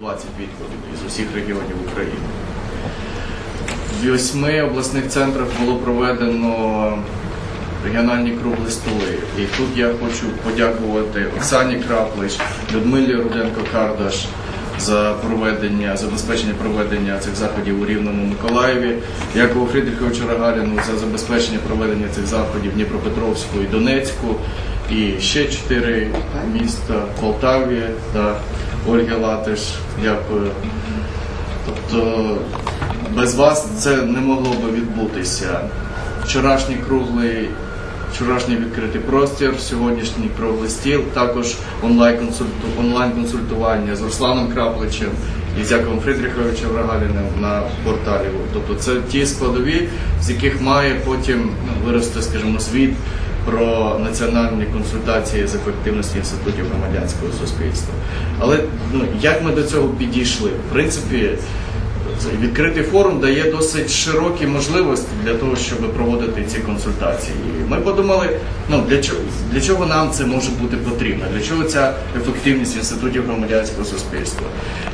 20 відкладів із усіх регіонів України. В восьми обласних центрах було проведено регіональні круглі столи. І тут я хочу подякувати Оксані Краплич, Людмилі Руденко-Кардаш за проведення, забезпечення проведення цих заходів у Рівному Миколаєві, Якову Фрідриховичу Рагаліну за забезпечення проведення цих заходів в Дніпропетровську і Донецьку, і ще чотири міста Полтаві та Ольги Латиш. Дякую. Тобто без вас це не могло би відбутися. Вчорашній круглий, вчорашній відкритий простір, сьогоднішній круглий стіл, також онлайн-консульту- онлайн-консультування з Русланом Крапличем і з Яковом Фридриховичем Рагаліним на порталі. Тобто це ті складові, з яких має потім вирости, скажімо, світ про національні консультації з ефективності інститутів громадянського суспільства. Але ну, як ми до цього підійшли? В принципі, відкритий форум дає досить широкі можливості для того, щоб проводити ці консультації. І ми подумали, ну для чого для чого нам це може бути потрібно, для чого ця ефективність інститутів громадянського суспільства.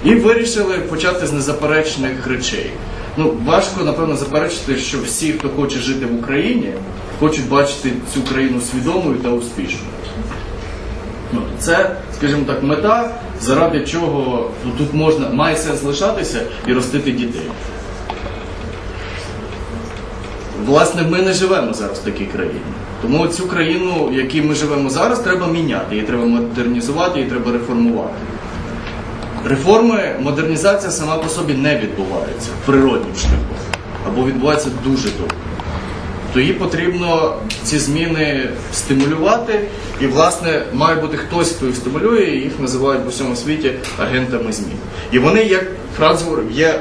І вирішили почати з незаперечних речей. Ну важко напевно заперечити, що всі, хто хоче жити в Україні, хочуть бачити цю країну свідомою та успішною. Ну, це, скажімо так, мета, заради чого ну, тут можна має сенс лишатися і ростити дітей. Власне, ми не живемо зараз в такій країні. Тому цю країну, в якій ми живемо зараз, треба міняти, її треба модернізувати, її треба реформувати. Реформи, модернізація сама по собі не відбувається природнім шляхом, або відбувається дуже довго то їй потрібно ці зміни стимулювати, і власне має бути хтось, хто їх стимулює, і їх називають в усьому світі агентами змін. І вони, як Франц говорив, є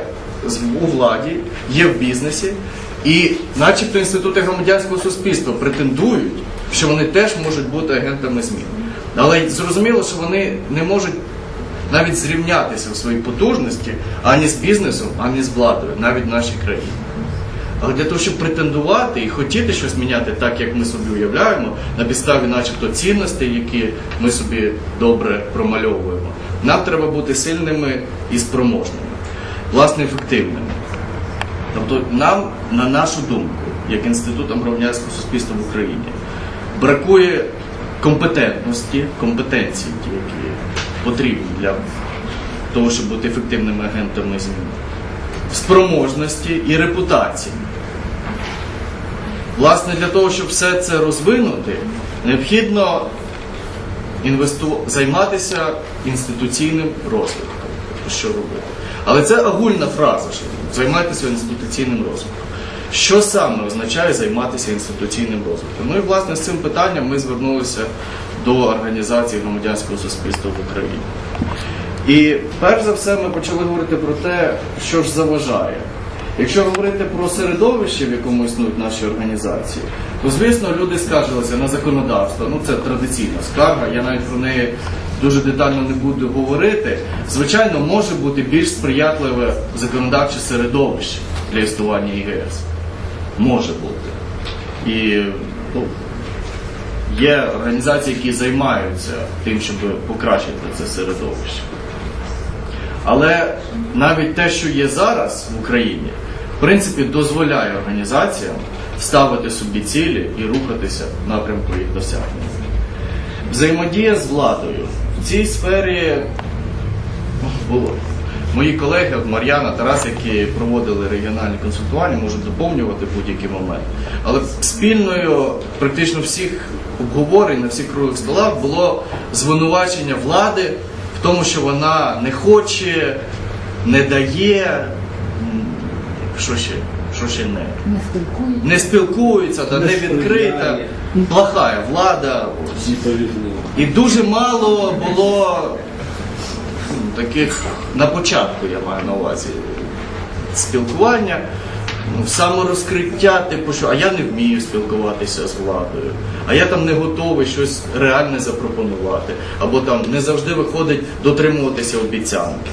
у владі, є в бізнесі, і, начебто, інститути громадянського суспільства претендують, що вони теж можуть бути агентами змін. Але зрозуміло, що вони не можуть навіть зрівнятися в своїй потужності ані з бізнесом, ані з владою, навіть в нашій країні. Але для того, щоб претендувати і хотіти щось міняти так, як ми собі уявляємо, на підставі, начебто, цінностей, які ми собі добре промальовуємо, нам треба бути сильними і спроможними, власне, ефективними. Тобто, нам, на нашу думку, як інститутом громадянського суспільства в Україні, бракує компетентності, компетенції, які потрібні для того, щоб бути ефективними агентами змін спроможності і репутації. Власне, для того, щоб все це розвинути, необхідно інвесту... займатися інституційним розвитком. Що робити? Але це агульна фраза, що займайтеся інституційним розвитком. Що саме означає займатися інституційним розвитком? Ну і власне з цим питанням ми звернулися до організації громадянського суспільства в Україні. І перш за все ми почали говорити про те, що ж заважає. Якщо говорити про середовище, в якому існують наші організації, то звісно люди скаржилися на законодавство. Ну це традиційна скарга. Я навіть про неї дуже детально не буду говорити. Звичайно, може бути більш сприятливе законодавче середовище для існування ІГС. Може бути. І ну, є організації, які займаються тим, щоб покращити це середовище. Але навіть те, що є зараз в Україні, в принципі, дозволяє організаціям ставити собі цілі і рухатися в напрямку їх досягнення. Взаємодія з владою в цій сфері ну, було. Мої колеги Мар'яна, Тарас, які проводили регіональні консультування, можуть доповнювати будь-який момент. Але спільною практично всіх обговорень на всіх круглих столах було звинувачення влади в тому, що вона не хоче, не дає, що ще, що ще не. Не спілкуються. Не спілкується, та не відкрита, плохая влада. І дуже мало було таких на початку, я маю на увазі, спілкування, ну, саморозкриття, типу, що а я не вмію спілкуватися з владою, а я там не готовий щось реальне запропонувати, або там не завжди виходить дотримуватися обіцянки.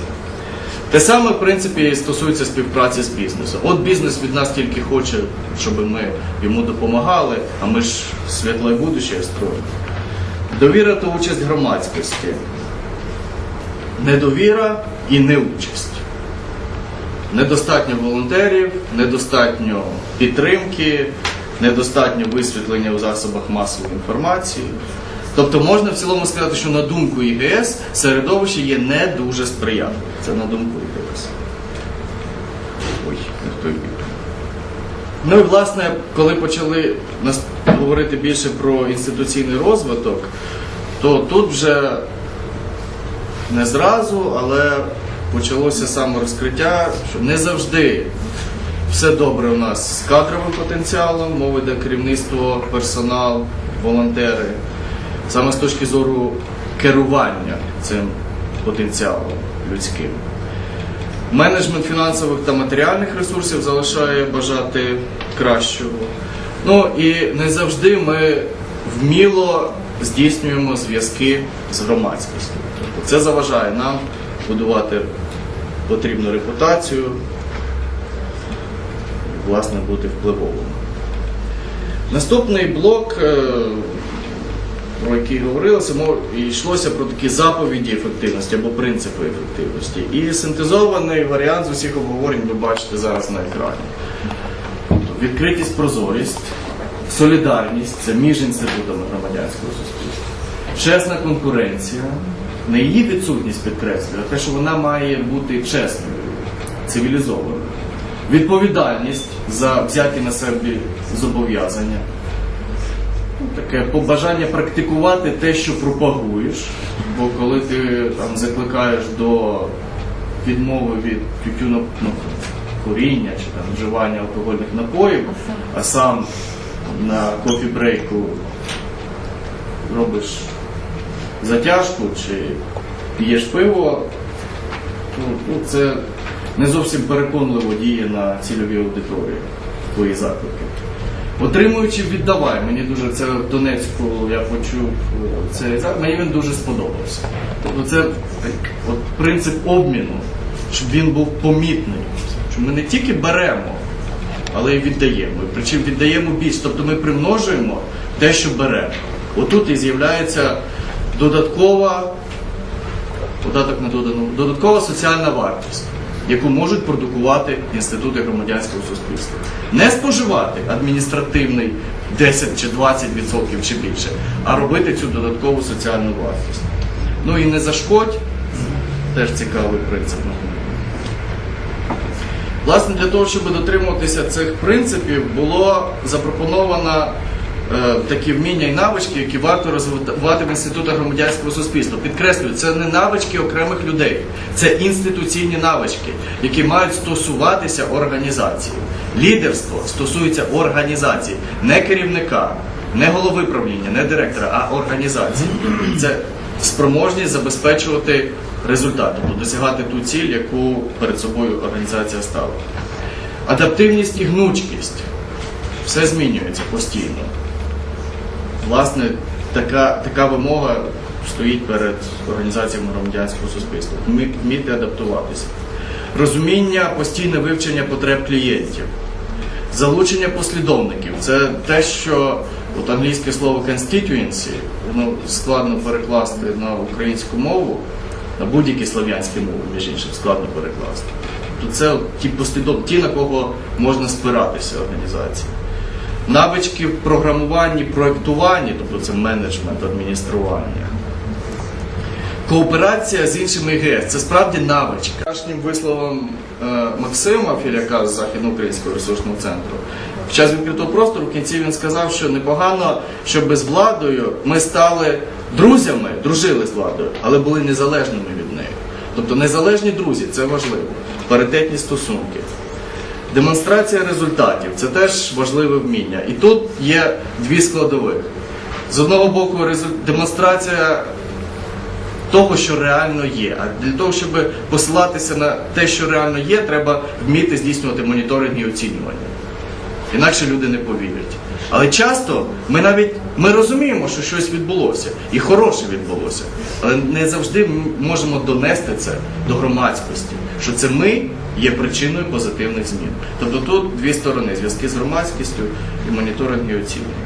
Те саме, в принципі, стосується співпраці з бізнесом. От бізнес від нас тільки хоче, щоб ми йому допомагали, а ми ж світле будуще строїмо. Довіра та участь громадськості. Недовіра і неучасть. Недостатньо волонтерів, недостатньо підтримки, недостатньо висвітлення у засобах масової інформації. Тобто можна в цілому сказати, що на думку ІГС середовище є не дуже сприятливим. Це на думку ІГС. Ой, не той. Ну і власне, коли почали говорити більше про інституційний розвиток, то тут вже не зразу, але почалося саморозкриття, що не завжди все добре у нас з кадровим потенціалом, мова йде керівництво, персонал, волонтери, саме з точки зору керування цим потенціалом людським. Менеджмент фінансових та матеріальних ресурсів залишає бажати кращого. Ну і не завжди ми вміло здійснюємо зв'язки з громадськістю. Тобто це заважає нам будувати потрібну репутацію, власне, бути впливовим. Наступний блок, е, про який говорилося, йшлося про такі заповіді ефективності або принципи ефективності. І синтезований варіант з усіх обговорень ви бачите зараз на екрані. Відкритість, прозорість, солідарність це між інститутами громадянського суспільства, чесна конкуренція, не її відсутність підкреслює, а те, що вона має бути чесною, цивілізованою. Відповідальність за взяті на себе зобов'язання. Ну, Таке побажання практикувати те, що пропагуєш. Бо коли ти там закликаєш до відмови від тютюно, ну, чи там вживання алкогольних напоїв, а сам на кофі-брейку робиш затяжку чи п'єш пиво, ну, ну, це не зовсім переконливо діє на цільовій аудиторії твої заклики. Отримуючи віддавай, мені дуже це в Донецьку я почув е, цей заклик, мені він дуже сподобався. Тобто це от принцип обміну, щоб він був помітний. Що ми не тільки беремо, але й віддаємо. Причому віддаємо більше. Тобто ми примножуємо те, що беремо. Отут і з'являється додаткова податок на додану додаткова соціальна вартість, яку можуть продукувати інститути громадянського суспільства. Не споживати адміністративний 10 чи 20% чи більше, а робити цю додаткову соціальну вартість. Ну і не зашкодь, теж цікавий принцип. Власне, для того, щоб дотримуватися цих принципів, було запропоновано е, такі вміння і навички, які варто розвивати в інститутах громадянського суспільства. Підкреслюю, це не навички окремих людей, це інституційні навички, які мають стосуватися організації. Лідерство стосується організації, не керівника, не голови правління, не директора, а організації. Це спроможність забезпечувати результат, тобто досягати ту ціль, яку перед собою організація ставила. Адаптивність і гнучкість все змінюється постійно. Власне, така, така вимога стоїть перед організаціями громадянського суспільства. Вміти адаптуватися. Розуміння, постійне вивчення потреб клієнтів. Залучення послідовників це те, що от англійське слово constituency, воно складно перекласти на українську мову, на будь-які слов'янські мови, між іншим, складно перекласти. Тобто це ті послідов... ті, на кого можна спиратися організації. Навички в програмуванні, проєктуванні, тобто це менеджмент, адміністрування. Кооперація з іншими ІГС це справді навичка. Вчорашнім висловом е, Максима Філяка з Західноукраїнського ресурсного центру під час відкритого простору в кінці він сказав, що непогано, щоб з владою ми стали друзями, дружили з владою, але були незалежними від неї. Тобто незалежні друзі це важливо, паритетні стосунки. Демонстрація результатів це теж важливе вміння. І тут є дві складових. З одного боку, демонстрація того, що реально є. А для того, щоб посилатися на те, що реально є, треба вміти здійснювати моніторинг і оцінювання. Інакше люди не повірять. Але часто ми навіть ми розуміємо, що щось відбулося, і хороше відбулося. Але не завжди ми можемо донести це до громадськості, що це ми є причиною позитивних змін. Тобто тут дві сторони зв'язки з громадськістю і моніторинг і оцінювання.